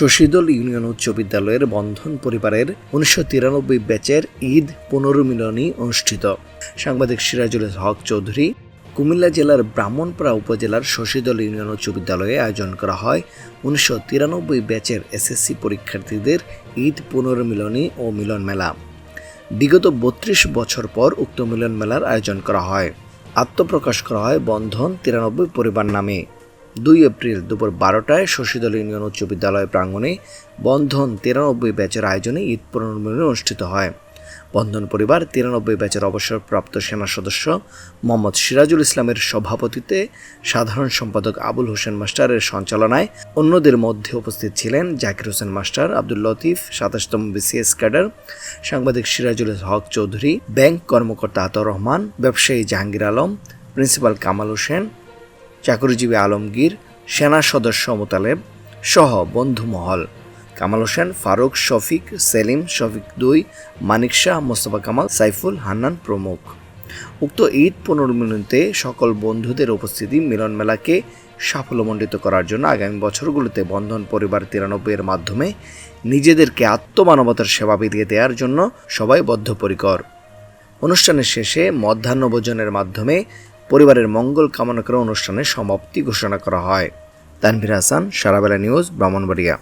Shashidal union উচ্চ বিদ্যালয়ের বন্ধন পরিবারের উনিশশো তিরানব্বই ব্যাচের ঈদ পুনর্মিলনী অনুষ্ঠিত। সাংবাদিক সিরাজুল হক চৌধুরী, কুমিল্লা জেলার ব্রাহ্মণপাড়া উপজেলার শশীদল ইউনিয়ন উচ্চ বিদ্যালয়ে আয়োজন করা হয়। উনিশশো তিরানব্বই ব্যাচের এসএসসি পরীক্ষার্থীদের ঈদ পুনর্মিলনী ও মিলন মেলা। বিগত বত্রিশ বছর পর উক্ত মিলন মেলার আয়োজন করা হয়। আত্মপ্রকাশ করা হয় বন্ধন তিরানব্বই পরিবার নামে। দুই এপ্রিল দুপুর বারোটায় শশীদল ইউনিয়ন উচ্চ বিদ্যালয় প্রাঙ্গণে বন্ধন তিরানব্বই ব্যাচের আয়োজনে ঈদ পুনর্মিলনী অনুষ্ঠিত হয়। বন্ধন পরিবার তিরানব্বই ব্যাচের অবসরপ্রাপ্ত সেনা সদস্য মোহাম্মদ সিরাজুল ইসলামের সভাপতিত্বে সাধারণ সম্পাদক আবুল হোসেন মাস্টারের সঞ্চালনায় অন্যদের মধ্যে উপস্থিত ছিলেন জাকির হোসেন মাস্টার, আব্দুল লতিফ, সাতাশতম বিসিএস ক্যাডার, সাংবাদিক সিরাজুল হক চৌধুরী, ব্যাংক কর্মকর্তা আতর রহমান, ব্যবসায়ী জাহাঙ্গীর আলম, প্রিন্সিপাল কামাল হোসেন চাকরিজীবী আলমগীর, সেনা সদস্য মোতালেব সহ বন্ধুমহল কামাল হোসেন, ফারুক, শফিক, সেলিম, শফিক দুই, মানিক শাহ, মোস্তফা কামাল, সাইফুল হান্নান প্রমুখ। উক্ত ঈদ পুনর্মিলনীতে সকল বন্ধুদের উপস্থিতি মিলন মেলাকে সাফল্যমণ্ডিত করার জন্য আগামী বছরগুলোতে বন্ধন পরিবার তিরানব্বই এর মাধ্যমে নিজেদেরকে আত্মমানবতার সেবা বিলিয়ে দেওয়ার জন্য সবাই বদ্ধপরিকর। অনুষ্ঠানের শেষে মধ্যাহ্নভোজনের মাধ্যমে পরিবারের মঙ্গল কামনা করে অনুষ্ঠানের সমাপ্তি ঘোষণা করা হয়। তানভীর হাসান সারাবেলা নিউজ ব্রাহ্মণবাড়িয়া।